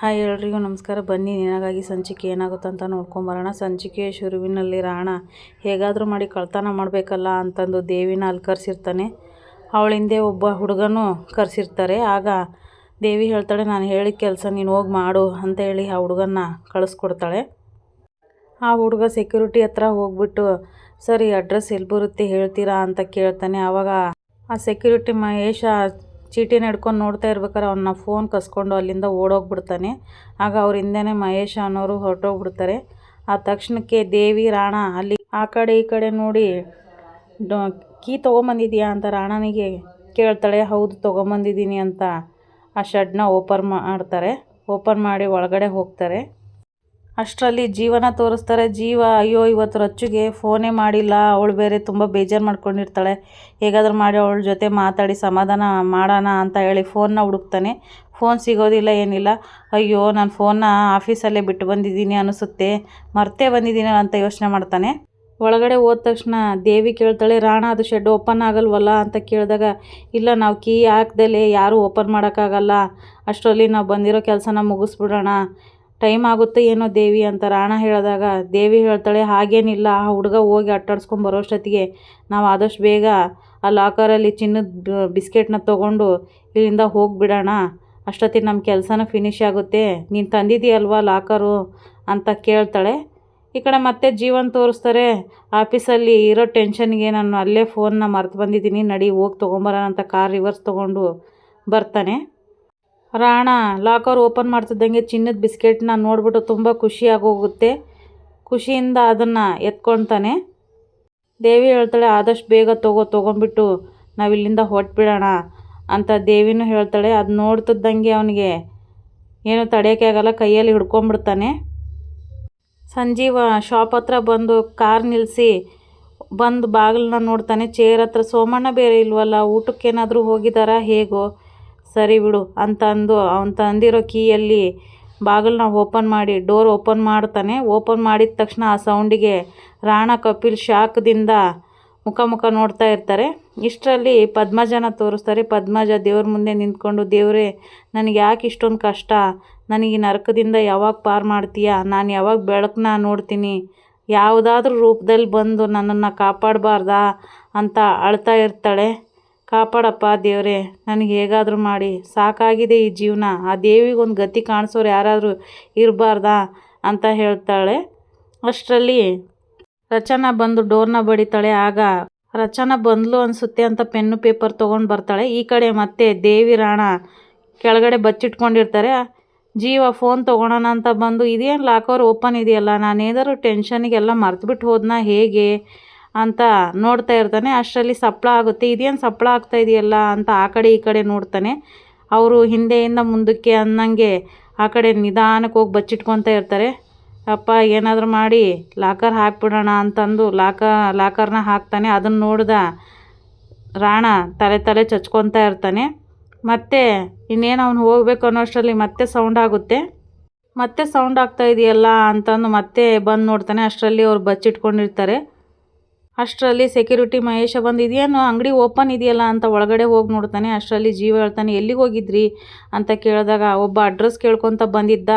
Hi ಎಲ್ರಿಗೂ ನಮಸ್ಕಾರ. ಬನ್ನಿ, ನಿನಗಾಗಿ ಸಂಚಿಕೆ ಏನಾಗುತ್ತೆ ಅಂತ ನೋಡ್ಕೊಂಬರೋಣ ಸಂಚಿಕೆ ಶುರುವಿನಲ್ಲಿ, ರಾಣ, ಹೇಗಾದರೂ ಮಾಡಿ ಕಳ್ತನ ಮಾಡಬೇಕಲ್ಲ ಅಂತಂದು ದೇವಿನ ಅಲ್ಲಿ ಕರೆಸಿರ್ತಾನೆ. ಅವಳ ಹಿಂದೆ ಒಬ್ಬ ಹುಡುಗನೂ ಕರೆಸಿರ್ತಾರೆ. ಆಗ ದೇವಿ ಹೇಳ್ತಾಳೆ, ನಾನು ಹೇಳಿದ ಕೆಲಸ ನೀನು ಹೋಗಿ ಮಾಡು ಅಂತ ಹೇಳಿ ಆ ಹುಡುಗನ್ನ ಕಳಿಸ್ಕೊಡ್ತಾಳೆ. ಆ ಹುಡುಗ ಸೆಕ್ಯೂರಿಟಿ ಹತ್ರ ಹೋಗ್ಬಿಟ್ಟು, ಸರಿ ಅಡ್ರೆಸ್ ಎಲ್ಲಿ ಬರುತ್ತೆ ಹೇಳ್ತೀರಾ ಅಂತ ಕೇಳ್ತಾನೆ. ಆವಾಗ ಆ ಸೆಕ್ಯೂರಿಟಿ ಮಹೇಶ ಚೀಟಿನ ಹಿಡ್ಕೊಂಡು ನೋಡ್ತಾ ಇರ್ಬೇಕಾದ್ರೆ ಅವನ್ನ ಫೋನ್ ಕಸ್ಕೊಂಡು ಅಲ್ಲಿಂದ ಓಡೋಗ್ಬಿಡ್ತಾನೆ. ಆಗ ಅವ್ರ ಹಿಂದೆನೇ ಮಹೇಶ ಅನ್ನೋರು ಹೊರಟೋಗ್ಬಿಡ್ತಾರೆ. ಆ ತಕ್ಷಣಕ್ಕೆ ದೇವಿ, ರಾಣ ಅಲ್ಲಿ ಆ ಕಡೆ ಈ ಕಡೆ ನೋಡಿ ಕೀ ತೊಗೊಂಬಂದಿದ್ಯಾ? ಅಂತ ರಾಣನಿಗೆ ಕೇಳ್ತಾಳೆ. ಹೌದು, ತೊಗೊಂಬಂದಿದ್ದೀನಿ ಅಂತ ಆ ಶೆಡ್ನ ಓಪನ್ ಮಾಡ್ತಾರೆ. ಓಪನ್ ಮಾಡಿ ಒಳಗಡೆ ಹೋಗ್ತಾರೆ. ಅಷ್ಟರಲ್ಲಿ ಜೀವನ ತೋರಿಸ್ತಾರೆ. ಜೀವ, ಅಯ್ಯೋ, ಇವತ್ತು ರಚ್ಚುಗೆ ಫೋನೇ ಮಾಡಿಲ್ಲ. ಅವಳು ಬೇರೆ ತುಂಬ ಬೇಜಾರು ಮಾಡ್ಕೊಂಡಿರ್ತಾಳೆ. ಹೇಗಾದರೂ ಮಾಡಿ ಅವಳ ಜೊತೆ ಮಾತಾಡಿ ಸಮಾಧಾನ ಮಾಡೋಣ ಅಂತ ಹೇಳಿ ಫೋನ್ನ ಹುಡುಕ್ತಾನೆ. ಫೋನ್ ಸಿಗೋದಿಲ್ಲ, ಏನಿಲ್ಲ. ಅಯ್ಯೋ, ನಾನು ಫೋನ್ನ ಆಫೀಸಲ್ಲೇ ಬಿಟ್ಟು ಬಂದಿದ್ದೀನಿ ಅನಿಸುತ್ತೆ. ಮರ್ತೇ ಬಂದಿದ್ದೀನಿ ಅಂತ ಯೋಚನೆ ಮಾಡ್ತಾನೆ. ಒಳಗಡೆ ಹೋದ ತಕ್ಷಣ ದೇವಿ ಕೇಳ್ತಾಳೆ, ರಾಣ, ಅದು ಶೆಡ್ ಓಪನ್ ಆಗಲ್ವಲ್ಲ? ಅಂತ ಕೇಳಿದಾಗ, ಇಲ್ಲ, ನಾವು ಕೀ ಹಾಕ್ದಲೇ ಯಾರೂ ಓಪನ್ ಮಾಡೋಕ್ಕಾಗಲ್ಲ. ಅಷ್ಟರಲ್ಲಿ ನಾವು ಬಂದಿರೋ ಕೆಲಸನ ಮುಗಿಸ್ಬಿಡೋಣ. ಟೈಮ್ ಆಗುತ್ತೆ ಏನೋ ದೇವಿ ಅಂತ ರಾಣ ಹೇಳಿದಾಗ, ದೇವಿ ಹೇಳ್ತಾಳೆ, ಹಾಗೇನಿಲ್ಲ, ಆ ಹುಡುಗ ಹೋಗಿ ಅಟ್ಟಾಡ್ಸ್ಕೊಂಡು ಬರೋಷ್ಟೊತ್ತಿಗೆ ನಾವು ಆದಷ್ಟು ಬೇಗ ಆ ಲಾಕರಲ್ಲಿ ಚಿನ್ನದ ಬಿಸ್ಕೆಟ್ನ ತೊಗೊಂಡು ಇಲ್ಲಿಂದ ಹೋಗಿಬಿಡೋಣ. ಅಷ್ಟೊತ್ತಿಗೆ ನಮ್ಮ ಕೆಲಸನೂ ಫಿನಿಶ್ ಆಗುತ್ತೆ. ನೀನು ತಂದಿದ್ದೀಯಲ್ವಾ ಲಾಕರು ಅಂತ ಕೇಳ್ತಾಳೆ. ಈ ಕಡೆ ಮತ್ತೆ ಜೀವನ್ ತೋರಿಸ್ತಾರೆ ಆಫೀಸಲ್ಲಿ ಇರೋ ಟೆನ್ಷನ್ಗೆ ನಾನು ಅಲ್ಲೇ ಫೋನ್ನ ಮರೆತು ಬಂದಿದ್ದೀನಿ, ನಡಿ ಹೋಗಿ ತೊಗೊಂಬರೋಣ ಅಂತ ಕಾರ್ ರಿವರ್ಸ್ ತೊಗೊಂಡು ಬರ್ತಾನೆ. ರಾಣ, ಲಾಕರ್ ಓಪನ್ ಮಾಡ್ತಿದ್ದಂಗೆ ಚಿನ್ನದ ಬಿಸ್ಕೆಟ್ನ ನೋಡಿಬಿಟ್ಟು ತುಂಬ ಖುಷಿಯಾಗೋಗುತ್ತೆ ಖುಷಿಯಿಂದ ಅದನ್ನು ಎತ್ಕೊತಾನೆ ದೇವಿ ಹೇಳ್ತಾಳೆ, ಆದಷ್ಟು ಬೇಗ ತಗೋ ತೊಗೊಂಬಿಟ್ಟು ನಾವು ಇಲ್ಲಿಂದ ಹೊಟ್ಬಿಡೋಣ ಅಂತ ದೇವಿನೂ ಹೇಳ್ತಾಳೆ. ಅದು ನೋಡ್ತಿದ್ದಂಗೆ ಅವನಿಗೆ ಏನು ತಡೆಯೋಕೆ ಆಗಲ್ಲ, ಕೈಯಲ್ಲಿ ಹಿಡ್ಕೊಂಬಿಡ್ತಾನೆ ಸಂಜೀವ ಶಾಪ್ ಹತ್ರ ಬಂದು ಕಾರ್ ನಿಲ್ಲಿಸಿ ಬಂದು ಬಾಗಿಲನ್ನ ನೋಡ್ತಾನೆ. ಚೇರ್ ಹತ್ರ ಸೋಮಣ್ಣ ಬೇರೆ ಇಲ್ವಲ್ಲ, ಊಟಕ್ಕೇನಾದರೂ ಹೋಗಿದ್ದಾರಾ ಹೇಗೋ? ಸರಿ ಬಿಡು ಅಂತ ಅಂದು ಅವನು ತಂದಿರೋ ಕೀಯಲ್ಲಿ ಬಾಗಿಲನ್ನ ಓಪನ್ ಮಾಡಿ, ಡೋರ್ ಓಪನ್ ಮಾಡ್ತಾನೆ. ಓಪನ್ ಮಾಡಿದ ತಕ್ಷಣ ಆ ಸೌಂಡಿಗೆ ರಾಣ ಕಪಿಲ್ ಶಾಕ್ದಿಂದ ಮುಖ ಮುಖ ನೋಡ್ತಾ ಇರ್ತಾರೆ. ಇಷ್ಟರಲ್ಲಿ ಪದ್ಮಜನ ತೋರಿಸ್ತಾರೆ. ಪದ್ಮಜ ದೇವ್ರ ಮುಂದೆ ನಿಂತ್ಕೊಂಡು, ದೇವರೇ, ನನಗೆ ಯಾಕೆ ಇಷ್ಟೊಂದು ಕಷ್ಟ? ನನಗೆ ಈ ನರಕದಿಂದ ಯಾವಾಗ ಪಾರು ಮಾಡ್ತೀಯಾ? ನಾನು ಯಾವಾಗ ಬೆಳಕನ್ನ ನೋಡ್ತೀನಿ? ಯಾವುದಾದ್ರೂ ರೂಪದಲ್ಲಿ ಬಂದು ನನ್ನನ್ನು ಕಾಪಾಡಬಾರ್ದಾ? ಅಂತ ಅಳ್ತಾ ಇರ್ತಾಳೆ. ಕಾಪಾಡಪ್ಪ ದೇವರೇ, ನನಗೆ ಹೇಗಾದರೂ ಮಾಡಿ. ಸಾಕಾಗಿದೆ ಈ ಜೀವನ. ಆ ದೇವಿಗೊಂದು ಗತಿ ಕಾಣಿಸೋರು ಯಾರಾದರೂ ಇರಬಾರ್ದಾ ಅಂತ ಹೇಳ್ತಾಳೆ. ಅಷ್ಟರಲ್ಲಿ ರಚನಾ ಬಂದು ಡೋರ್ನ ಬಡಿತಾಳೆ. ಆಗ ರಚನಾ ಬಂದ್ಲು ಅನಿಸುತ್ತೆ ಅಂತ ಪೆನ್ನು ಪೇಪರ್ ತೊಗೊಂಡು ಬರ್ತಾಳೆ. ಈ ಕಡೆ ಮತ್ತೆ ದೇವಿ, ರಾಣ ಕೆಳಗಡೆ ಬಚ್ಚಿಟ್ಕೊಂಡಿರ್ತಾರೆ. ಜೀವ, ಫೋನ್ ತೊಗೊಳೋಣ ಅಂತ ಬಂದು, ಇದೇನು ಲಾಕರ್ ಓಪನ್ ಇದೆಯಲ್ಲ? ನಾನೇನಾದ್ರು ಟೆನ್ಷನಿಗೆಲ್ಲ ಮರ್ತುಬಿಟ್ಟು ಹೋದ್ನಾ ಹೇಗೆ? ಅಂತ ನೋಡ್ತಾ ಇರ್ತಾನೆ. ಅಷ್ಟರಲ್ಲಿ ಸಪ್ಪಳ ಆಗುತ್ತೆ. ಇದೇನು ಸಪ್ಪಳ ಆಗ್ತಾ ಇದೆಯಲ್ಲ ಅಂತ ಆ ಕಡೆ ಈ ಕಡೆ ನೋಡ್ತಾನೆ. ಅವರು ಹಿಂದೆಯಿಂದ ಮುಂದಕ್ಕೆ ಅನ್ನಂಗೆ ಆ ಕಡೆ ನಿಧಾನಕ್ಕೆ ಹೋಗಿ ಬಚ್ಚಿಟ್ಕೊತಾ ಇರ್ತಾರೆ. ಅಪ್ಪ, ಏನಾದರೂ ಮಾಡಿ, ಲಾಕರ್ ಹಾಕ್ಬಿಡೋಣ ಅಂತಂದು ಲಾಕ, ಲಾಕರ್ನ ಹಾಕ್ತಾನೆ. ಅದನ್ನು ನೋಡಿದ ರಾಣ ತಲೆ ತಲೆ ಚಚ್ಕೊತಾ ಇರ್ತಾನೆ. ಮತ್ತೆ ಇನ್ನೇನು ಅವ್ನು ಹೋಗ್ಬೇಕು ಅನ್ನೋಷ್ಟರಲ್ಲಿ ಮತ್ತೆ ಸೌಂಡ್ ಆಗುತ್ತೆ. ಮತ್ತೆ ಸೌಂಡ್ ಆಗ್ತಾ ಇದೆಯಲ್ಲ ಅಂತಂದು ಮತ್ತೆ ಬಂದು ನೋಡ್ತಾನೆ. ಅಷ್ಟರಲ್ಲಿ ಅವ್ರು ಬಚ್ಚಿಟ್ಕೊಂಡಿರ್ತಾರೆ. ಅಷ್ಟರಲ್ಲಿ ಸೆಕ್ಯೂರಿಟಿ ಮಹೇಶ ಬಂದು ಅಂಗಡಿ ಓಪನ್ ಇದೆಯಲ್ಲ ಅಂತ ಒಳಗಡೆ ಹೋಗಿ ನೋಡ್ತಾನೆ. ಅಷ್ಟರಲ್ಲಿ ಜೀವ ಹೇಳ್ತಾನೆ, ಎಲ್ಲಿಗೆ ಹೋಗಿದ್ರಿ? ಅಂತ ಕೇಳಿದಾಗ ಒಬ್ಬ ಅಡ್ರೆಸ್ ಕೇಳ್ಕೊತ ಬಂದಿದ್ದ.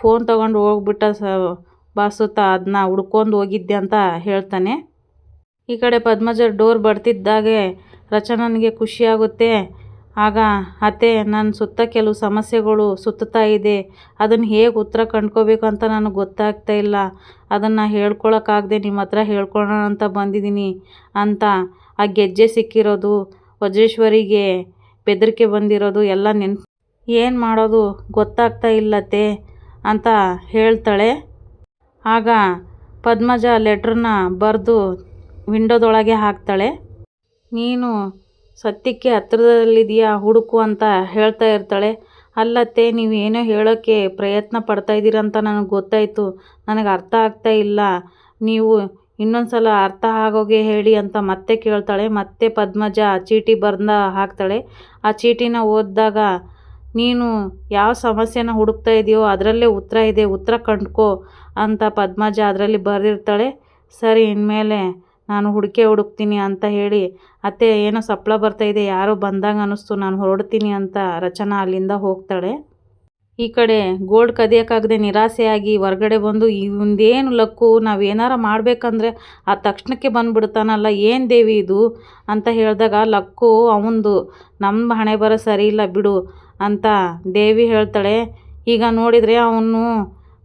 ಫೋನ್ ತೊಗೊಂಡು ಹೋಗ್ಬಿಟ್ಟ ಸ ಬಾಸುತ್ತ ಅದನ್ನ ಹುಡ್ಕೊಂಡು ಹೋಗಿದ್ದೆ ಅಂತ ಹೇಳ್ತಾನೆ. ಈ ಕಡೆ ಪದ್ಮಜ ಡೋರ್ ಬರ್ತಿದ್ದಾಗೆ, ರಚನನಿಗೆ ಖುಷಿಯಾಗುತ್ತೆ. ಆಗ, ಅತ್ತೆ ನನ್ನ ಸುತ್ತ ಕೆಲವು ಸಮಸ್ಯೆಗಳು ಸುತ್ತುತ್ತಾ ಇದೆ. ಅದನ್ನು ಹೇಗೆ ಉತ್ತರ ಕಂಡ್ಕೋಬೇಕು ಅಂತ ನನಗೆ ಗೊತ್ತಾಗ್ತಾ ಇಲ್ಲ. ಅದನ್ನು ಹೇಳ್ಕೊಳಕ್ಕಾಗದೆ ನಿಮ್ಮ ಹತ್ರ ಹೇಳ್ಕೊಳ್ಳೋಣ ಅಂತ ಬಂದಿದ್ದೀನಿ ಅಂತ ಆ ಗೆಜ್ಜೆ ಸಿಕ್ಕಿರೋದು, ವಜ್ರೇಶ್ವರಿಗೆ ಬೆದರಿಕೆ ಬಂದಿರೋದು ಎಲ್ಲ ನೆನ್ಪು ಏನು ಮಾಡೋದು ಗೊತ್ತಾಗ್ತಾ ಇಲ್ಲತ್ತೆ ಅಂತ ಹೇಳ್ತಾಳೆ. ಆಗ ಪದ್ಮಜ ಲೆಟ್ರನ್ನ ಬರೆದು ವಿಂಡೋದೊಳಗೆ ಹಾಕ್ತಾಳೆ. ನೀನು ಸತ್ಯಕ್ಕೆ ಹತ್ರದಲ್ಲಿದೆಯಾ ಹುಡುಕು ಅಂತ ಹೇಳ್ತಾ ಇರ್ತಾಳೆ. ಅಲ್ಲತ್ತೆ ನೀವು ಏನೋ ಹೇಳೋಕ್ಕೆ ಪ್ರಯತ್ನ ಪಡ್ತಾ ಇದ್ದೀರಂತ ನನಗೆ ಗೊತ್ತಾಯಿತು. ನನಗೆ ಅರ್ಥ ಆಗ್ತಾ ಇಲ್ಲ. ನೀವು ಇನ್ನೊಂದು ಸಲ ಅರ್ಥ ಆಗೋಗೆ ಹೇಳಿ ಅಂತ ಮತ್ತೆ ಕೇಳ್ತಾಳೆ. ಮತ್ತೆ ಪದ್ಮಜ ಚೀಟಿ ಬರ್ದ ಹಾಕ್ತಾಳೆ. ಆ ಚೀಟಿನ ಓದಿದಾಗ, ನೀನು ಯಾವ ಸಮಸ್ಯೆನ ಹುಡುಕ್ತಾ ಇದೆಯೋ ಅದರಲ್ಲೇ ಉತ್ತರ ಇದೆ, ಉತ್ತರ ಕಂಡ್ಕೋ ಅಂತ ಪದ್ಮಜ ಅದರಲ್ಲಿ ಬರೆದಿರ್ತಾಳೆ. ಸರಿ, ಇನ್ಮೇಲೆ ನಾನು ಹುಡುಕೆ ಹುಡುಕ್ತೀನಿ ಅಂತ ಹೇಳಿ, ಅತ್ತೆ, ಏನೋ ಸಪ್ಪಳ ಬರ್ತಾಯಿದೆ ಯಾರೋ ಬಂದಂಗೆ ಅನ್ನಿಸ್ತು ನಾನು ಹೊರಡ್ತೀನಿ ಅಂತ ರಚನಾ ಅಲ್ಲಿಂದ ಹೋಗ್ತಾಳೆ. ಈ ಕಡೆ ಗೋಲ್ಡ್ ಕದಿಯೋಕ್ಕಾಗದೆ ನಿರಾಸೆಯಾಗಿ ಹೊರ್ಗಡೆ ಬಂದು, ಇವಂದೇನು ಲಕ್ಕು, ನಾವು ಮಾಡಬೇಕಂದ್ರೆ ಆ ತಕ್ಷಣಕ್ಕೆ ಬಂದುಬಿಡ್ತಾನಲ್ಲ, ಏನು ದೇವಿ ಇದು? ಅಂತ ಹೇಳಿದಾಗ, ಲಕ್ಕು, ಅವಂದು ನಮ್ಮ ಹಣೆ ಬರೋ ಸರಿ ಇಲ್ಲ, ಬಿಡು ಅಂತ ದೇವಿ ಹೇಳ್ತಾಳೆ. ಈಗ ನೋಡಿದರೆ ಅವನು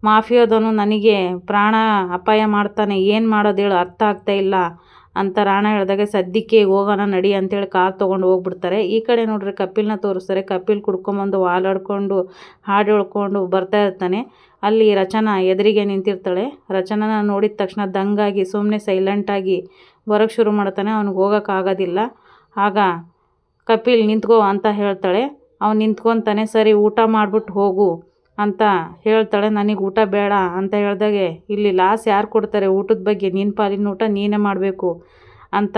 ಮಾಫಿಯೋದವನು ನನಗೆ ಪ್ರಾಣ ಅಪಾಯ ಮಾಡ್ತಾನೆ, ಏನು ಮಾಡೋದು ಹೇಳು, ಅರ್ಥ ಆಗ್ತಾ ಇಲ್ಲ ಅಂತ ರಾಣ ಹೇಳಿದಾಗ, ಸದ್ಯಕ್ಕೆ ಹೋಗೋಣ ನಡಿ ಅಂತೇಳಿ ಕಾರ್ ತೊಗೊಂಡು ಹೋಗ್ಬಿಡ್ತಾರೆ. ಈ ಕಡೆ ನೋಡ್ರಿ ಕಪಿಲ್ನ ತೋರಿಸ್ತಾರೆ. ಕಪಿಲ್ ಕುಡ್ಕೊಂಬಂದು ವಾಲಾಡ್ಕೊಂಡು, ಹಾಡು ಹೇಳ್ಕೊಂಡು ಬರ್ತಾ ಇರ್ತಾನೆ. ಅಲ್ಲಿ ರಚನಾ ಎದುರಿಗೆ ನಿಂತಿರ್ತಾಳೆ. ರಚನಾನ ನೋಡಿದ ತಕ್ಷಣ ದಂಗಾಗಿ ಸುಮ್ಮನೆ ಸೈಲೆಂಟಾಗಿ ಬರೋಕ್ಕೆ ಶುರು ಮಾಡ್ತಾನೆ. ಅವ್ನಿಗೆ ಹೋಗೋಕ್ಕಾಗೋದಿಲ್ಲ ಆಗ ಕಪಿಲ್ ನಿಂತ್ಕೋ ಅಂತ ಹೇಳ್ತಾಳೆ. ಅವ್ನು ನಿಂತ್ಕೊತಾನೆ. ಸರಿ, ಊಟ ಮಾಡಿಬಿಟ್ಟು ಹೋಗು. ಅಂತ ಹೇಳ್ತಾಳೆ, ನನಗೆ ಊಟ ಬೇಡ ಅಂತ ಹೇಳ್ದಾಗೆ, ಇಲ್ಲಿ ಲಾಸ್ ಯಾರು ಕೊಡ್ತಾರೆ? ಊಟದ ಬಗ್ಗೆ ನಿನ್ನ ಪಾಲಿನ ಊಟ ನೀನೇ ಮಾಡಬೇಕು ಅಂತ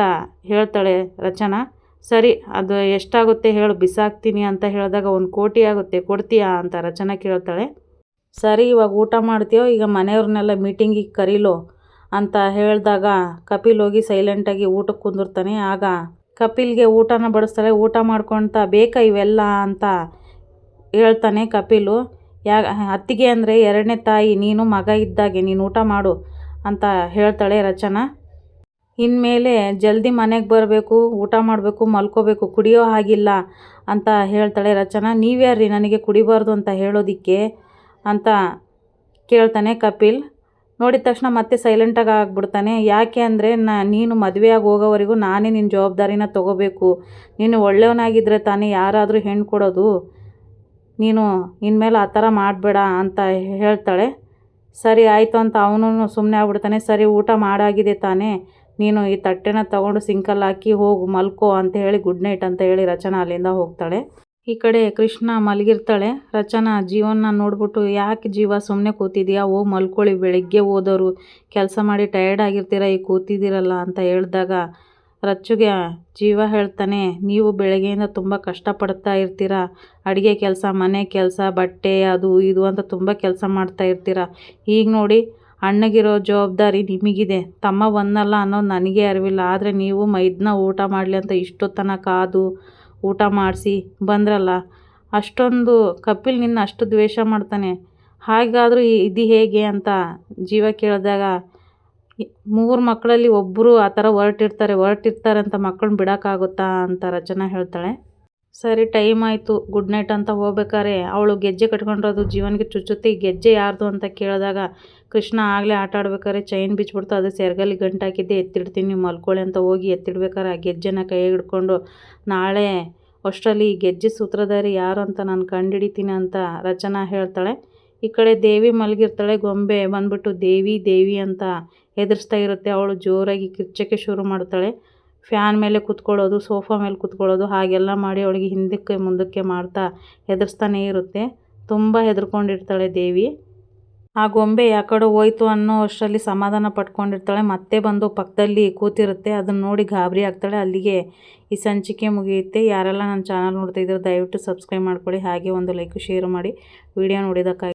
ಹೇಳ್ತಾಳೆ ರಚನಾ. ಸರಿ, ಅದು ಎಷ್ಟಾಗುತ್ತೆ ಹೇಳು, ಬಿಸಾಕ್ತೀನಿ ಅಂತ ಹೇಳಿದಾಗ, ಒಂದು ಕೋಟಿ ಆಗುತ್ತೆ, ಕೊಡ್ತೀಯಾ ಅಂತ ರಚನಾ ಕೇಳ್ತಾಳೆ. ಸರಿ, ಇವಾಗ ಊಟ ಮಾಡ್ತೀಯೋ, ಈಗ ಮನೆಯವ್ರನ್ನೆಲ್ಲ ಮೀಟಿಂಗಿಗೆ ಕರೀಲೋ ಅಂತ ಹೇಳಿದಾಗ, ಕಪಿಲ್ ಹೋಗಿ ಸೈಲೆಂಟಾಗಿ ಊಟಕ್ಕೆ ಕುಂದಿರ್ತಾನೆ. ಆಗ ಕಪಿಲ್ಗೆ ಊಟನ ಬಡಿಸ್ತಾಳೆ. ಊಟ ಮಾಡ್ಕೊಳ್ತಾ ಬೇಕಾ ಇವೆಲ್ಲ? ಅಂತ ಹೇಳ್ತಾನೆ ಕಪಿಲು. ಯಾ ಅತ್ತಿಗೆ ಅಂದರೆ ಎರಡನೇ ತಾಯಿ, ನೀನು ಮಗ ಇದ್ದಾಗೆ, ನೀನು ಊಟ ಮಾಡು ಅಂತ ಹೇಳ್ತಾಳೆ ರಚನಾ. ಇನ್ಮೇಲೆ ಜಲ್ದಿ ಮನೆಗೆ ಬರಬೇಕು, ಊಟ ಮಾಡಬೇಕು, ಮಲ್ಕೋಬೇಕು, ಕುಡಿಯೋ ಹಾಗಿಲ್ಲ ಅಂತ ಹೇಳ್ತಾಳೆ ರಚನಾ. ನೀವ್ಯಾರ್ರಿ ನನಗೆ ಕುಡಿಬಾರ್ದು ಅಂತ ಹೇಳೋದಿಕ್ಕೆ ಅಂತ ಕೇಳ್ತಾನೆ ಕಪಿಲ್. ನೋಡಿದ ತಕ್ಷಣ ಮತ್ತೆ ಸೈಲೆಂಟಾಗಿ ಆಗಿಬಿಡ್ತಾನೆ. ಯಾಕೆ ಅಂದರೆ ನಾ ನೀನು ಮದುವೆಯಾಗಿ ಹೋಗೋವರೆಗೂ ನಾನೇ ನಿನ್ನ ಜವಾಬ್ದಾರಿನ ತೊಗೋಬೇಕು. ನೀನು ಒಳ್ಳೆಯವನಾಗಿದ್ದರೆ ತಾನೇ ಯಾರಾದರೂ ಹೆಣ್ಣು ಕೊಡೋದು. ನೀನು ಇನ್ಮೇಲೆ ಆ ಥರ ಮಾಡಬೇಡ ಅಂತ ಹೇಳ್ತಾಳೆ. ಸರಿ, ಆಯಿತು ಅಂತ ಅವನು ಸುಮ್ಮನೆ ಆಗ್ಬಿಡ್ತಾನೆ. ಸರಿ, ಊಟ ಮಾಡಾಗಿದೆ ತಾನೇ. ನೀನು ಈ ತಟ್ಟೆನ ತಗೊಂಡು ಸಿಂಕಲ್ಲಿ ಹಾಕಿ ಹೋಗು, ಮಲ್ಕೋ ಅಂತ ಹೇಳಿ ಗುಡ್ ನೈಟ್ ಅಂತ ಹೇಳಿ ರಚನಾ ಅಲ್ಲಿಂದ ಹೋಗ್ತಾಳೆ. ಈ ಕಡೆ ಕೃಷ್ಣ ಮಲಗಿರ್ತಾಳೆ. ರಚನಾ ಜೀವನ ನೋಡ್ಬಿಟ್ಟು, ಯಾಕೆ ಜೀವ ಸುಮ್ಮನೆ ಕೂತಿದ್ಯಾ? ಓ, ಮಲ್ಕೊಳ್ಳಿ, ಬೆಳಿಗ್ಗೆ ಓದೋರು ಕೆಲಸ ಮಾಡಿ ಟಯರ್ಡ್ ಆಗಿರ್ತೀರ? ಈಗ ಕೂತಿದ್ದೀರಲ್ಲ ಅಂತ ಹೇಳಿದಾಗ ರಚ್ಚುಗೆ ಜೀವ ಹೇಳ್ತಾನೆ, ನೀವು ಬೆಳಗ್ಗೆಯಿಂದ ತುಂಬ ಕಷ್ಟಪಡ್ತಾ ಇರ್ತೀರ. ಅಡುಗೆ ಕೆಲಸ, ಮನೆ ಕೆಲಸ, ಬಟ್ಟೆ, ಅದು ಇದು ಅಂತ ತುಂಬ ಕೆಲಸ ಮಾಡ್ತಾ ಇರ್ತೀರ. ಈಗ ನೋಡಿ, ಅಣ್ಣಗಿರೋ ಜವಾಬ್ದಾರಿ ನಿಮಗಿದೆ. ತಮ್ಮ ಒಂದಲ್ಲ ಅನ್ನೋದು ನನಗೆ ಅರಿವಿಲ್ಲ. ಆದರೆ ನೀವು ಮೈದನ್ನ ಊಟ ಮಾಡಲಿ ಅಂತ ಇಷ್ಟು ತನಕ ಕಾದು ಊಟ ಮಾಡಿಸಿ ಬಂದ್ರಲ್ಲ. ಅಷ್ಟೊಂದು ಕಪಿಲ್ ನಿನ್ನ ಅಷ್ಟು ದ್ವೇಷ ಮಾಡ್ತಾನೆ. ಹಾಗಾದರೂ ಇದು ಹೇಗೆ ಅಂತ ಜೀವ ಕೇಳಿದಾಗ ಮೂರು ಮಕ್ಕಳಲ್ಲಿ ಒಬ್ಬರು ಆ ಥರ ಹೊರಟಿರ್ತಾರೆ ಹೊರಟಿರ್ತಾರೆ ಅಂತ ಮಕ್ಕಳನ್ನ ಬಿಡೋಕ್ಕಾಗುತ್ತಾ ಅಂತ ರಚನಾ ಹೇಳ್ತಾಳೆ. ಸರಿ, ಟೈಮ್ ಆಯಿತು, ಗುಡ್ ನೈಟ್ ಅಂತ ಹೋಗ್ಬೇಕಾರೆ ಅವಳು ಗೆಜ್ಜೆ ಕಟ್ಕೊಂಡಿರೋದು ಜೀವನಿಗೆ ಚುಚ್ಚುತ್ತೆ. ಗೆಜ್ಜೆ ಯಾರ್ದು ಅಂತ ಕೇಳಿದಾಗ ಕೃಷ್ಣ ಆಗಲೇ ಆಟ ಆಡ್ಬೇಕಾದ್ರೆ ಚೈನ್ ಬಿಚ್ಚಿಬಿಡ್ತು ಅದು ಸೆರಗಲ್ಲಿ ಗಂಟು ಹಾಕಿದ್ದೆ ಎತ್ತಿಡ್ತೀನಿ, ನೀವು ಮಲ್ಕೊಳ್ಳಿ ಅಂತ ಹೋಗಿ ಎತ್ತಿಡ್ಬೇಕಾರೆ ಆ ಗೆಜ್ಜೆನ ಕೈ ಹಿಡ್ಕೊಂಡು, ನಾಳೆ ಅಷ್ಟರಲ್ಲಿ ಈ ಗೆಜ್ಜೆ ಸೂತ್ರಧಾರಿ ಯಾರು ಅಂತ ನಾನು ಕಂಡುಹಿಡಿತೀನಿ ಅಂತ ರಚನಾ ಹೇಳ್ತಾಳೆ. ಈ ಕಡೆ ದೇವಿ ಮಲಗಿರ್ತಾಳೆ, ಗೊಂಬೆ ಬಂದ್ಬಿಟ್ಟು ದೇವಿ ದೇವಿ ಅಂತ ಹೆದರ್ಸ್ತಾ ಇರುತ್ತೆ. ಅವಳು ಜೋರಾಗಿ ಕಿರ್ಚಕ್ಕೆ ಶುರು ಮಾಡ್ತಾಳೆ. ಫ್ಯಾನ್ ಮೇಲೆ ಕುತ್ಕೊಳ್ಳೋದು, ಸೋಫಾ ಮೇಲೆ ಕುತ್ಕೊಳ್ಳೋದು, ಹಾಗೆಲ್ಲ ಮಾಡಿ ಅವಳಿಗೆ ಹಿಂದಕ್ಕೆ ಮುಂದಕ್ಕೆ ಮಾಡ್ತಾ ಹೆದರ್ಸ್ತಾನೇ ಇರುತ್ತೆ. ತುಂಬ ಹೆದರ್ಕೊಂಡಿರ್ತಾಳೆ ದೇವಿ. ಆ ಗೊಂಬೆ ಯಾಕಡೆ ಹೋಯ್ತು ಅನ್ನೋ ಅಷ್ಟರಲ್ಲಿ ಸಮಾಧಾನ ಪಟ್ಕೊಂಡಿರ್ತಾಳೆ. ಮತ್ತೆ ಬಂದು ಪಕ್ಕದಲ್ಲಿ ಕೂತಿರುತ್ತೆ. ಅದನ್ನು ನೋಡಿ ಗಾಬರಿ ಆಗ್ತಾಳೆ. ಅಲ್ಲಿಗೆ ಈ ಸಂಚಿಕೆ ಮುಗಿಯುತ್ತೆ. ಯಾರೆಲ್ಲ ನನ್ನ ಚಾನಲ್ ನೋಡ್ತಾ ಇದ್ದಾರೆ ದಯವಿಟ್ಟು ಸಬ್ಸ್ಕ್ರೈಬ್ ಮಾಡ್ಕೊಳ್ಳಿ. ಹಾಗೆ ಒಂದು ಲೈಕ್, ಶೇರ್ ಮಾಡಿ. ವಿಡಿಯೋ ನೋಡಿದ್ದಕ್ಕಾಗಿ